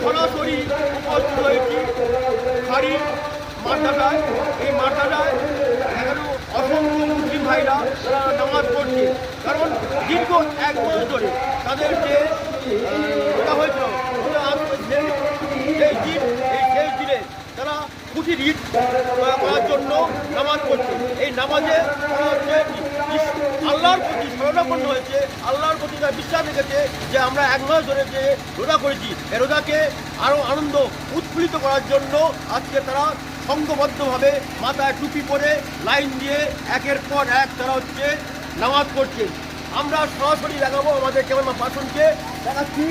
সরাসরি খাড়ির মাদ্রাসায় এই মাদ্রাসায় এখানে অসংখ্য মুসলিম ভাইরা তারা নামাজ পড়ছে কারণ দীর্ঘ এক বছর ধরে তাদের যে হয়েছিল ওটা সেই ঈদ করার জন্য নামাজ পড়ছে। এই নামাজে আল্লাহর প্রতি শরণাপন্ন হয়েছে, আল্লাহর প্রতি তারা বিশ্বাস রেখেছে যে আমরা এক মাস ধরে যে রোজা করেছি। এই রোজাকে আরও আনন্দ উৎফুল্লিত করার জন্য আজকে তারা সংঘবদ্ধভাবে মাথায় টুপি পরে লাইন দিয়ে একের পর এক তারা হচ্ছে নামাজ পড়ছে। আমরা সরাসরি দেখাবো আমাদের কেমন পাশনকে দেখাচ্ছি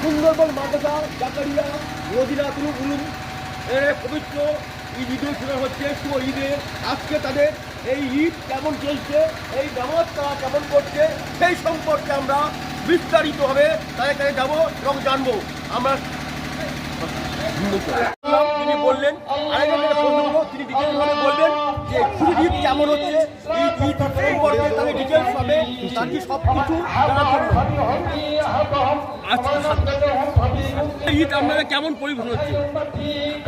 সুন্দরবন মাদ্রাসা, জাকারিয়া, মদিনাতুল উলুম। এর পবিত্র ঈদ ঈদুল হচ্ছে, শুভ ঈদে। আজকে তাদের এই ঈদ কেমন চলছে, এই নামাজ তারা কেমন করছে সেই সম্পর্কে আমরা বিস্তারিতভাবে তাদের কাছে যাব এবং জানব। আমরা তিনি বললেন তিনি ডিটেলস ভাবে বলবেন যে ঈদ কেমন হচ্ছে, এই ঈদ সম্পর্কে তাদের ডিটেলস কি সব কিছু জন্য। আচ্ছা ঈদ আপনারা কেমন পরিবেশন হচ্ছে?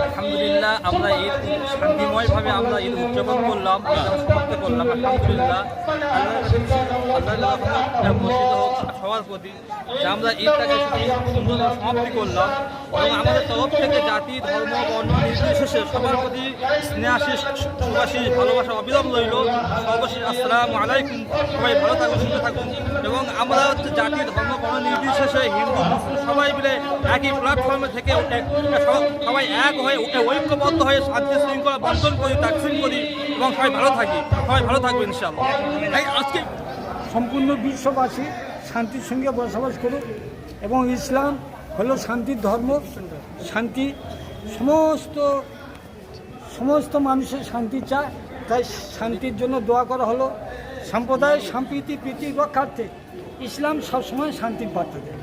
আলহামদুলিল্লাহ, আমরা ঈদ শান্তিময়ভাবে আমরা ঈদ উদযাপন করলাম সমাপ্ত করলাম, আলহামদুলিল্লাহ। প্রতি, যে আমরা ঈদটাকে সুন্দর সমাপ্তি করলাম এবং আমাদের তরফ থেকে জাতি, ধর্ম, বর্ণ, নির্বিশেষে সবার প্রতি স্নেহাশিস সুভাশিস ভালোবাসা অবিলম্ব রইল। সর্বশেষ আসসালামু আলাইকুম। সবাই ভালো থাকুন, সুস্থ থাকুন এবং আমরা জাতি, ধর্ম নির্বিশেষে হিন্দু, মুসলিম সবাই মিলে একই প্ল্যাটফর্মে থেকে সবাই এক হয়ে ঐক্যবদ্ধ হয়ে শান্তি শৃঙ্খলা বন্টন করি তাকসিম করি এবং সবাই ভালো থাকি, সবাই ভালো থাকবে ইনশাআল্লাহ। এই আজকে সম্পূর্ণ বিশ্ববাসী শান্তির সঙ্গে বসবাস করুক এবং ইসলাম হলো শান্তির ধর্ম, শান্তি সমস্ত সমস্ত মানুষের শান্তি চায়, তাই শান্তির জন্য দোয়া করা হলো। সম্প্রদায়ের সম্প্রীতি, প্রীতি রক্ষার্থে ইসলাম সবসময় শান্তির বার্তা দেয়